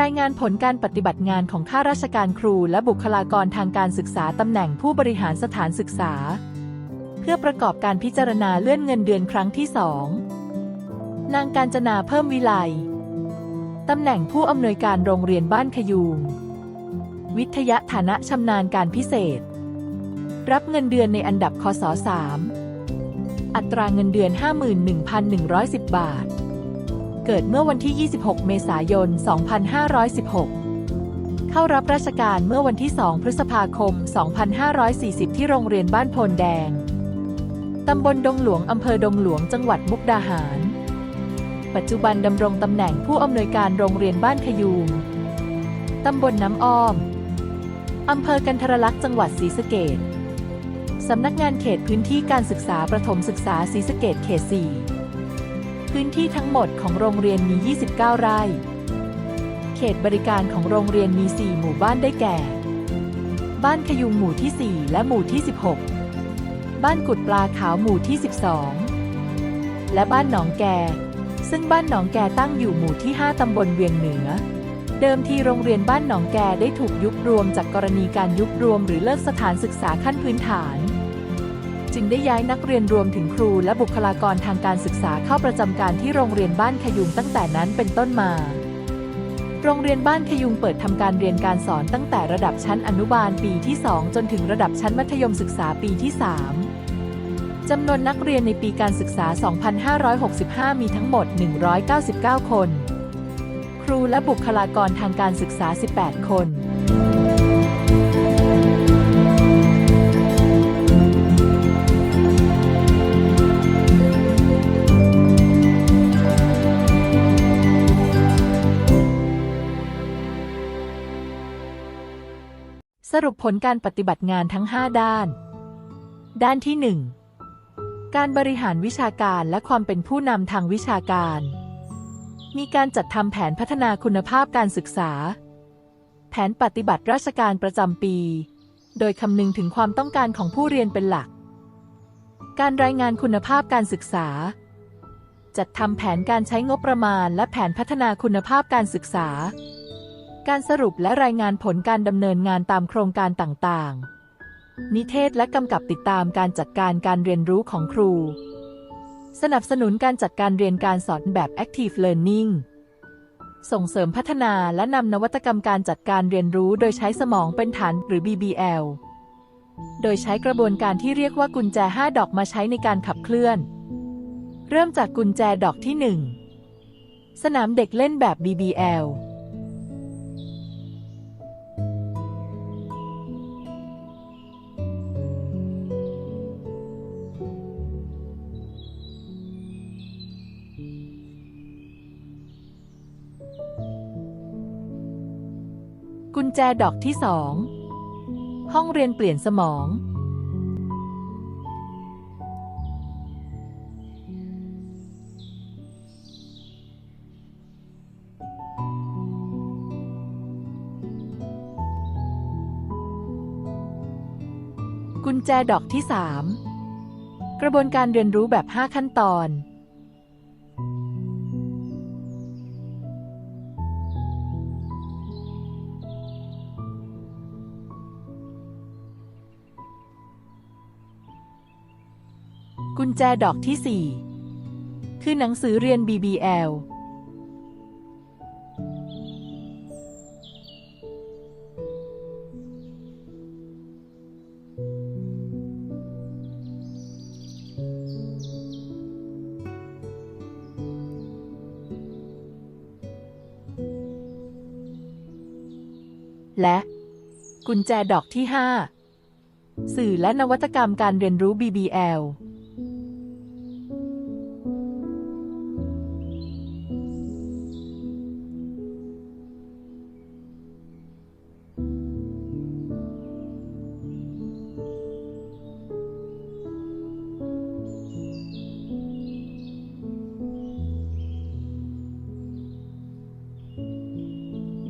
รายงานผลการปฏิบัติงานของข้าราชการครูและบุคลากรทางการศึกษาตำแหน่งผู้บริหารสถานศึกษา เพื่อประกอบการพิจารณาเลื่อนเงินเดือนครั้งที่สองนางการจนาเพิ่มวิไลตำแหน่งผู้อำนวยการโรงเรียนบ้านขยูงวิทยาฐานะชำนาญการพิเศษ รับเงินเดือนในอันดับคศ3อัตราเงินเดือน 51,110 บาท เกิดเมื่อวันที่ 26 เมษายน 2516 เข้ารับราชการเมื่อวันที่ 2 พฤษภาคม 2540 ที่โรงเรียนบ้านโพนแดง ตำบลดงหลวง อำเภอดงหลวง จังหวัดมุกดาหาร ปัจจุบันดำรงตำแหน่งผู้อำนวยการโรงเรียนบ้านขยูงตำบลน้ำอ้อมอำเภอกันทรลักษณ์จังหวัดศรีสะเกษ สำนักงานเขตพื้นที่การศึกษาประถมศึกษาศรีสะเกษเขต 4 พื้นที่ทั้งหมดของโรงเรียนมี 29 ไร่ เขตบริการของโรงเรียนมี 4 หมู่บ้านได้แก่ บ้านขยุงหมู่ที่ 4 และหมู่ที่ 16 บ้านกุดปลาขาวหมู่ที่ 12 และบ้านหนองแก ซึ่งบ้านหนองแกตั้งอยู่หมู่ที่ 5 ตำบลเวียงเหนือเดิมทีโรงเรียนบ้านหนองแกได้ถูกยุบรวมจากกรณีการยุบรวมหรือเลิกสถานศึกษาขั้นพื้นฐาน จึงได้ย้ายนักเรียนรวมถึงครูและบุคลากรทางการศึกษาเข้าประจำการที่โรงเรียนบ้านขยุงตั้งแต่นั้นเป็นต้นมา โรงเรียนบ้านขยุงเปิดทำการเรียนการสอนตั้งแต่ระดับชั้นอนุบาลปีที่ 2 จนถึงระดับชั้นมัธยมศึกษาปีที่ 3จำนวนนักเรียนในปีการศึกษา 2565 มีทั้งหมด 199 คน ครูและบุคลากรทางการศึกษา 18 คน สรุปผลการปฏิบัติงานทั้ง 5 ด้าน ด้านที่ 1 การบริหารวิชาการและความเป็นผู้นำทางวิชาการ มีการจัดทำแผนพัฒนาคุณภาพการศึกษา แผนปฏิบัติราชการประจำปี โดยคำนึงถึงความต้องการของผู้เรียนเป็นหลัก การรายงานคุณภาพการศึกษา จัดทำแผนการใช้งบประมาณ และแผนพัฒนาคุณภาพการศึกษา การสรุปและรายงานผลการดำเนินงานตามโครงการต่างๆ นิเทศและกำกับติดตามการจัดการการเรียนรู้ของครู สนับสนุนการจัดการเรียนการสอนแบบ Active Learning ส่งเสริมพัฒนาและนำนวัตกรรมการจัดการเรียนรู้โดยใช้สมองเป็นฐานหรือ BBL โดยใช้กระบวนการที่เรียกว่ากุญแจ 5 ดอกมาใช้ในการขับเคลื่อน เริ่มจากกุญแจดอกที่ 1 สนามเด็กเล่นแบบ BBL จดอกที่สอง ห้องเรียนเปลี่ยนสมอง กุญแจดอกที่สามกระบวนการเรียนรู้แบบ 5 ขั้นตอน กุญแจดอกที่ 4 คือหนังสือเรียน BBL และกุญแจดอกที่ 5 สื่อและนวัตกรรมการเรียนรู้ BBL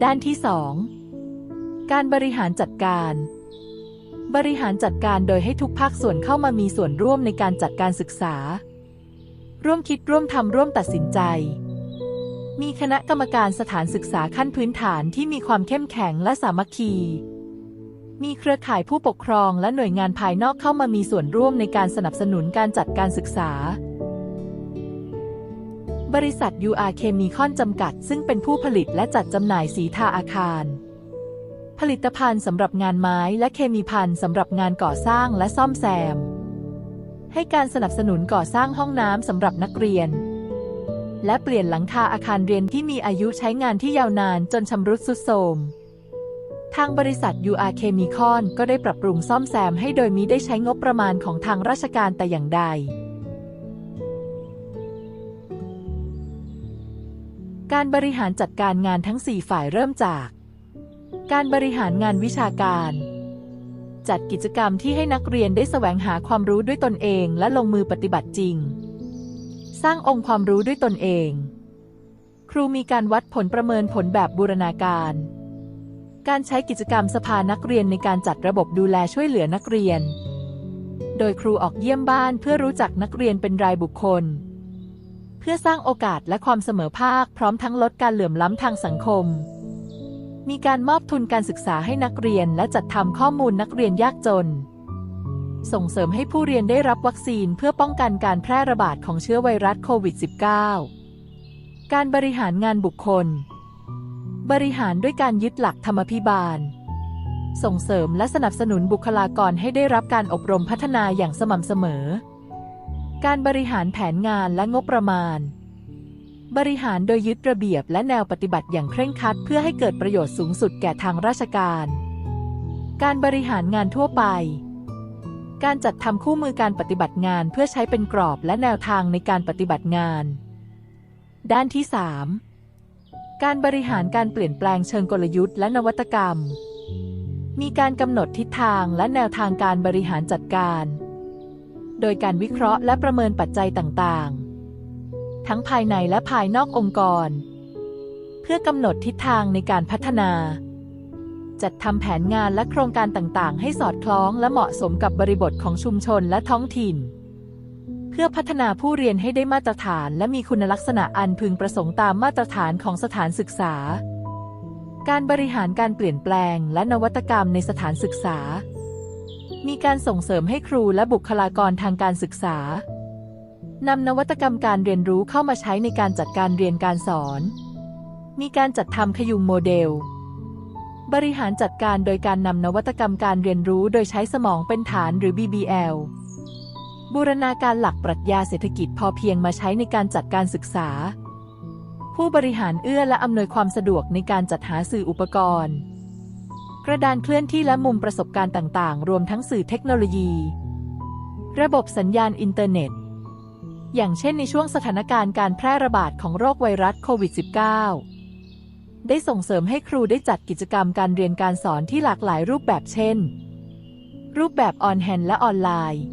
ด้านที่ 2 การบริหารจัดการ บริหารจัดการโดยให้ทุกภาคส่วนเข้ามามีส่วนร่วมในการจัดการศึกษา ร่วมคิดร่วมทำร่วมตัดสินใจ มีคณะกรรมการสถานศึกษาขั้นพื้นฐานที่มีความเข้มแข็งและสามัคคี มีเครือข่ายผู้ปกครองและหน่วยงานภายนอกเข้ามามีส่วนร่วมในการสนับสนุนการจัดการศึกษา บริษัท UR Chemicon จำกัด ซึ่งเป็นผู้ผลิตและจัดจำหน่ายสีทาอาคาร ผลิตภัณฑ์สำหรับงานไม้และเคมีภัณฑ์สำหรับงานก่อสร้างและซ่อมแซม ให้การสนับสนุนก่อสร้างห้องน้ำสำหรับนักเรียน และเปลี่ยนหลังคาอาคารเรียนที่มีอายุใช้งานที่ยาวนานจนชำรุดทรุดโทรมทางบริษัท UR Chemicon ก็ได้ปรับปรุงซ่อมแซมให้โดยมิได้ใช้งบประมาณของทางราชการแต่อย่างใด การบริหารจัดการงานทั้ง 4 ฝ่ายเริ่มจาก การบริหารงานวิชาการ จัดกิจกรรมที่ให้นักเรียนได้แสวงหาความรู้ด้วยตนเองและลงมือปฏิบัติจริง สร้างองค์ความรู้ด้วยตนเอง ครูมีการวัดผลประเมินผลแบบบูรณาการ การใช้กิจกรรมสภานักเรียนในการจัดระบบดูแลช่วยเหลือนักเรียน โดยครูออกเยี่ยมบ้านเพื่อรู้จักนักเรียนเป็นรายบุคคล เพื่อสร้างโอกาสและความเสมอภาคพร้อมทั้งลดการเหลื่อมล้ำทางสังคม มีการมอบทุนการศึกษาให้นักเรียนและจัดทำข้อมูลนักเรียนยากจน ส่งเสริมให้ผู้เรียนได้รับวัคซีนเพื่อป้องกันการแพร่ระบาดของเชื้อไวรัสโควิด -19 การบริหารงานบุคคล บริหารด้วยการยึดหลักธรรมพิบาล ส่งเสริมและสนับสนุนบุคลากรให้ได้รับการอบรมพัฒนาอย่างสม่ำเสมอ การบริหารแผนงานและงบประมาณ บริหารโดยยึดระเบียบและแนวปฏิบัติอย่างเคร่งครัด เพื่อให้เกิดประโยชน์สูงสุดแก่ทางราชการ การบริหารงานทั่วไป การจัดทำคู่มือการปฏิบัติงานเพื่อใช้เป็นกรอบและแนวทางในการปฏิบัติงาน ด้านที่ 3 การบริหารการเปลี่ยนแปลงเชิงกลยุทธ์และนวัตกรรม มีการกำหนดทิศทางและแนวทางการบริหารจัดการ โดยการวิเคราะห์และประเมินปัจจัยต่างๆ ทั้งภายในและภายนอกองค์กร เพื่อกำหนดทิศทางในการพัฒนา จัดทำแผนงานและโครงการต่างๆ ให้สอดคล้องและเหมาะสมกับบริบทของชุมชนและท้องถิ่น เพื่อพัฒนาผู้เรียนให้ได้มาตรฐาน และมีคุณลักษณะอันพึงประสงค์ตามมาตรฐานของสถานศึกษา การบริหารการเปลี่ยนแปลงและนวัตกรรมในสถานศึกษา มีการส่งเสริมให้ครูและบุคลากรทางการศึกษานำนวัตกรรมการเรียนรู้เข้ามาใช้ในการจัดการเรียนการสอน มีการจัดทำขยุงโมเดล บริหารจัดการโดยการนำนวัตกรรมการเรียนรู้โดยใช้สมองเป็นฐานหรือ BBL บูรณาการหลักปรัชญาเศรษฐกิจพอเพียงมาใช้ในการจัดการศึกษา ผู้บริหารเอื้อและอำนวยความสะดวกในการจัดหาสื่ออุปกรณ์ กระดานเคลื่อนที่และมุมประสบการณ์ต่าง ๆ รวมทั้งสื่อเทคโนโลยี ระบบสัญญาณอินเทอร์เน็ต อย่างเช่นในช่วงสถานการณ์การแพร่ระบาดของโรคไวรัสโควิด -19 ได้ส่งเสริมให้ครูได้จัดกิจกรรมการเรียนการสอนที่หลากหลายรูปแบบเช่น รูปแบบออนแฮนและออนไลน์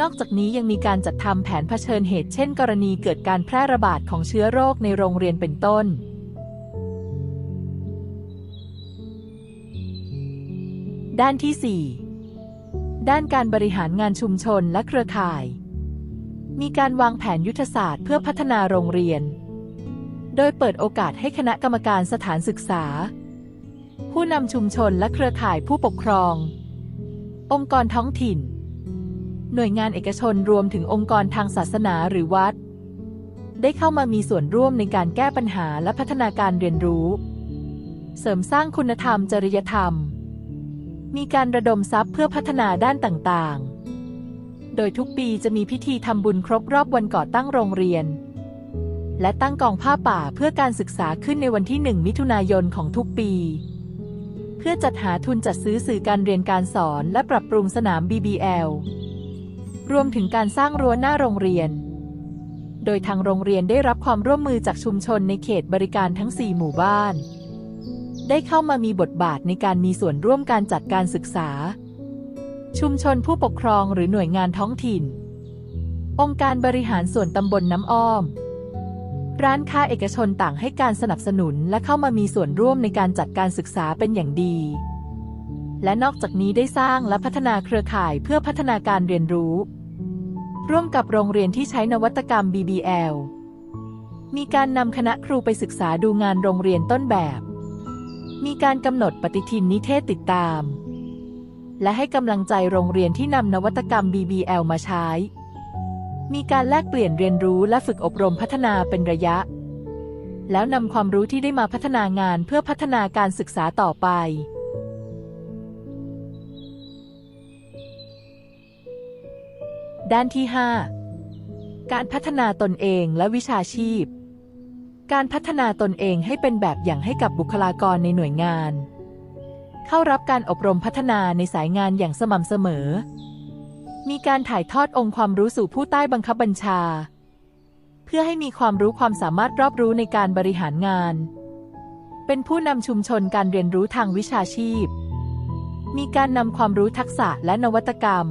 นอกจากนี้ยังมีการจัดทำแผนเผชิญเหตุเช่น กรณีเกิดการแพร่ระบาดของเชื้อโรคในโรงเรียนเป็นต้น ด้านที่ 4 ด้านการบริหารงานชุมชนและเครือข่าย มีการวางแผนยุทธศาสตร์เพื่อพัฒนาโรงเรียน โดยเปิดโอกาสให้คณะกรรมการสถานศึกษา ผู้นำชุมชนและเครือข่ายผู้ปกครอง องค์กรท้องถิ่น หน่วยงานเอกชนรวมถึงองค์กรทางศาสนาหรือวัด ได้เข้ามามีส่วนร่วมในการแก้ปัญหาและพัฒนาการเรียนรู้ เสริมสร้างคุณธรรมจริยธรรม มีการระดมทรัพย์เพื่อพัฒนาด้านต่างๆ โดยทุกปีจะมีพิธีทำบุญครบรอบวันก่อตั้งโรงเรียน และตั้งกองผ้าป่าเพื่อการศึกษาขึ้นในวันที่ 1 มิถุนายนของทุกปี เพื่อจัดหาทุนจัดซื้อสื่อการเรียนการสอนและปรับปรุงสนาม BBL รวมถึงการสร้างรั้วหน้าโรงเรียน โดยทางโรงเรียนได้รับความร่วมมือจากชุมชนในเขตบริการทั้ง 4 หมู่บ้าน ได้เข้ามามีบทบาทในการมีส่วนร่วมการจัดการศึกษา ชุมชนผู้ปกครองหรือหน่วยงานท้องถิ่น องค์การบริหารส่วนตำบลน้ำอ้อม ร้านค้าเอกชนต่างให้การสนับสนุนและเข้ามามีส่วนร่วมในการจัดการศึกษาเป็นอย่างดี และนอกจากนี้ได้สร้างและพัฒนาเครือข่ายเพื่อพัฒนาการเรียนรู้ ร่วมกับโรงเรียนที่ใช้นวัตกรรม BBL มีการนำคณะครูไปศึกษาดูงานโรงเรียนต้นแบบ มีการกำหนดปฏิทินนิเทศติดตาม และให้กำลังใจโรงเรียนที่นำนวัตกรรม BBL มาใช้ มีการแลกเปลี่ยนเรียนรู้และฝึกอบรมพัฒนาเป็นระยะ แล้วนำความรู้ที่ได้มาพัฒนางานเพื่อพัฒนาการศึกษาต่อไปด้านที่ 5 การพัฒนาตนเองและวิชาชีพ การพัฒนาตนเองให้เป็นแบบอย่างให้กับบุคลากรในหน่วยงาน เข้ารับการอบรมพัฒนาในสายงานอย่างสม่ำเสมอ มีการถ่ายทอดองค์ความรู้สู่ผู้ใต้บังคับบัญชา เพื่อให้มีความรู้ความสามารถรอบรู้ในการบริหารงาน เป็นผู้นำชุมชนการเรียนรู้ทางวิชาชีพ มีการนำความรู้ทักษะและนวัตกรรม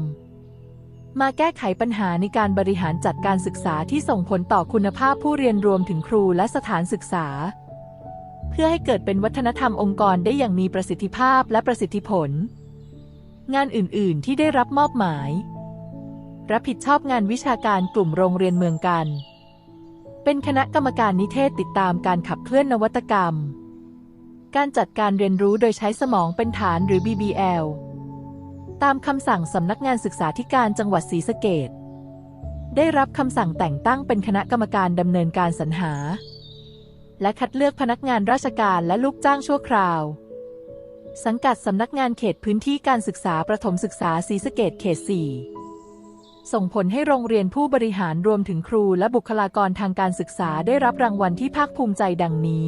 มาแก้ไขปัญหาในการบริหารจัดการศึกษาที่ส่งผลต่อคุณภาพผู้เรียนรวมถึงครูและสถานศึกษา เพื่อให้เกิดเป็นวัฒนธรรมองค์กรได้อย่างมีประสิทธิภาพและประสิทธิผล งานอื่น ๆ ที่ได้รับมอบหมาย รับผิดชอบงานวิชาการกลุ่มโรงเรียนเมืองกัน เป็นคณะกรรมการนิเทศติดตามการขับเคลื่อนนวัตกรรม การจัดการเรียนรู้โดยใช้สมองเป็นฐานหรือ BBL ตามคำสั่งสำนักงานศึกษาธิการจังหวัดศรีสะเกษได้รับคำสั่งแต่งตั้งเป็นคณะกรรมการดำเนินการสรรหา และคัดเลือกพนักงานราชการและลูกจ้างชั่วคราว สังกัดสำนักงานเขตพื้นที่การศึกษาประถมศึกษาศรีสะเกษเขต 4 ส่งผลให้โรงเรียนผู้บริหารรวมถึงครูและบุคลากรทางการศึกษาได้รับรางวัลที่ภาคภูมิใจดังนี้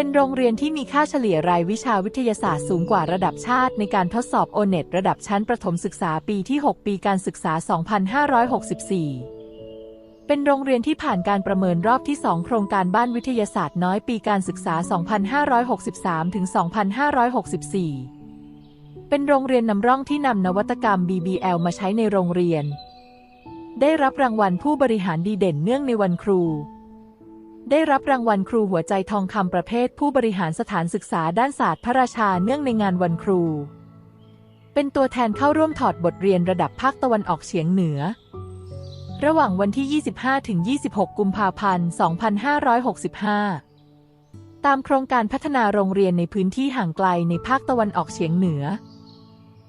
เป็นโรงเรียนที่มีค่าเฉลี่ยรายวิชาวิทยาศาสตร์สูงกว่าระดับชาติในการทดสอบโอเน็ตระดับชั้นประถมศึกษาปีที่ 6 ปีการศึกษา 2564เป็นโรงเรียนที่ผ่านการประเมินรอบที่ 2 โครงการบ้านวิทยาศาสตร์น้อยปีการศึกษา 2563 ถึง 2564 เป็นโรงเรียนนำร่องที่นำนวัตกรรม BBL มาใช้ในโรงเรียน ได้รับรางวัลผู้บริหารดีเด่นเนื่องในวันครู ได้รับรางวัลครูหัวใจทองคำประเภทผู้บริหารสถานศึกษาด้านศาสตร์พระราชาเนื่องในงานวันครู เป็นตัวแทนเข้าร่วมถอดบทเรียนระดับภาคตะวันออกเฉียงเหนือ ระหว่างวันที่ 25ถึง26 กุมภาพันธ์ 2565 ตามโครงการพัฒนาโรงเรียนในพื้นที่ห่างไกลในภาคตะวันออกเฉียงเหนือ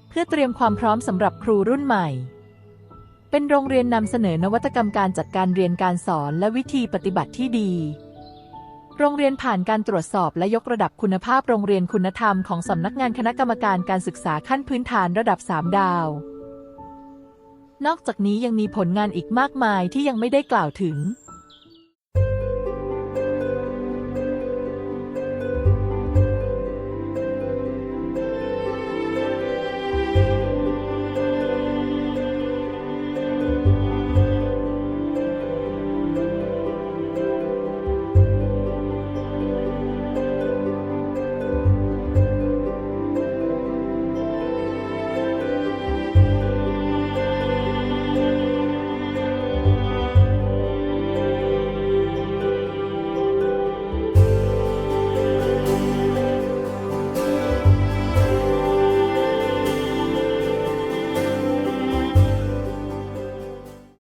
เพื่อเตรียมความพร้อมสำหรับครูรุ่นใหม่ เป็นโรงเรียนนำเสนอนวัตกรรมการจัดการเรียนการสอนและวิธีปฏิบัติที่ดี โรงเรียนผ่านการตรวจสอบและยกระดับคุณภาพโรงเรียนคุณธรรมของสำนักงานคณะกรรมการการศึกษาขั้นพื้นฐานระดับ 3 ดาว นอกจากนี้ยังมีผลงานอีกมากมายที่ยังไม่ได้กล่าวถึง